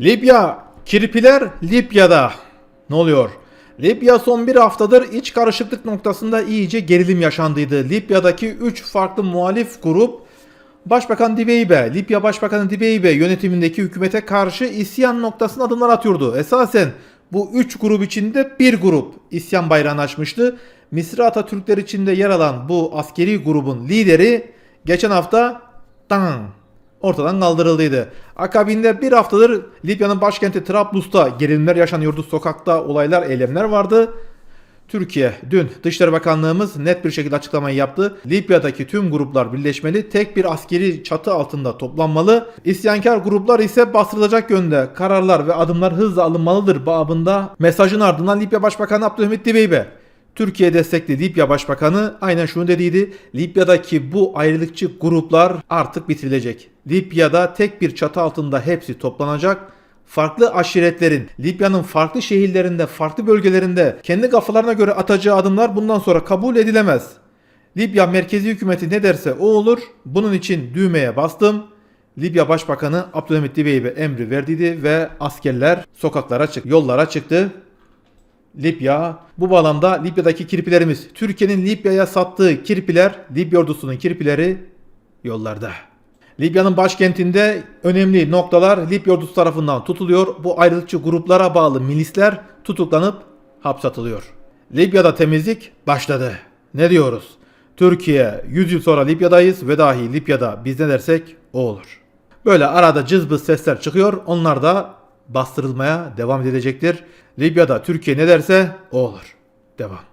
Libya, kirpiler Libya'da. Ne oluyor? Libya son bir haftadır iç karışıklık noktasında iyice gerilim yaşandıydı. Libya'daki 3 farklı muhalif grup Başbakan Dibeybe, Libya Başbakanı Dibeybe yönetimindeki hükümete karşı isyan noktasına adımlar atıyordu. Esasen bu 3 grup içinde bir grup isyan bayrağını açmıştı. Misri Atatürkler içinde yer alan bu askeri grubun lideri geçen hafta tan ortadan kaldırıldıydı. Akabinde bir haftadır Libya'nın başkenti Trablus'ta gerilimler yaşanıyordu. Sokakta olaylar, eylemler vardı. Türkiye dün Dışişleri Bakanlığımız net bir şekilde açıklamayı yaptı. Libya'daki tüm gruplar birleşmeli, tek bir askeri çatı altında toplanmalı. İsyankar gruplar ise bastırılacak yönde kararlar ve adımlar hızla alınmalıdır babında mesajın ardından Libya Başbakanı Abdülhamit Dibeybe Türkiye destekli Libya Başbakanı aynen şunu dediydi. Libya'daki bu ayrılıkçı gruplar artık bitirilecek. Libya'da tek bir çatı altında hepsi toplanacak. Farklı aşiretlerin Libya'nın farklı şehirlerinde, farklı bölgelerinde kendi kafalarına göre atacağı adımlar bundan sonra kabul edilemez. Libya merkezi hükümeti ne derse o olur. Bunun için düğmeye bastım. Libya Başbakanı Abdülhamit Dibeybe emri verdiydi ve askerler sokaklara çıktı, yollara çıktı. Libya. Bu bağlamda Libya'daki kirpilerimiz, Türkiye'nin Libya'ya sattığı kirpiler, Libya ordusunun kirpileri yollarda. Libya'nın başkentinde önemli noktalar Libya ordusu tarafından tutuluyor. Bu ayrılıkçı gruplara bağlı milisler tutuklanıp hapsatılıyor. Libya'da temizlik başladı. Ne diyoruz? Türkiye 100 yıl sonra Libya'dayız ve dahi Libya'da biz ne dersek o olur. Böyle arada cızbız sesler çıkıyor. Onlar da bastırılmaya devam edilecektir. Libya'da Türkiye ne derse o olur. Devam.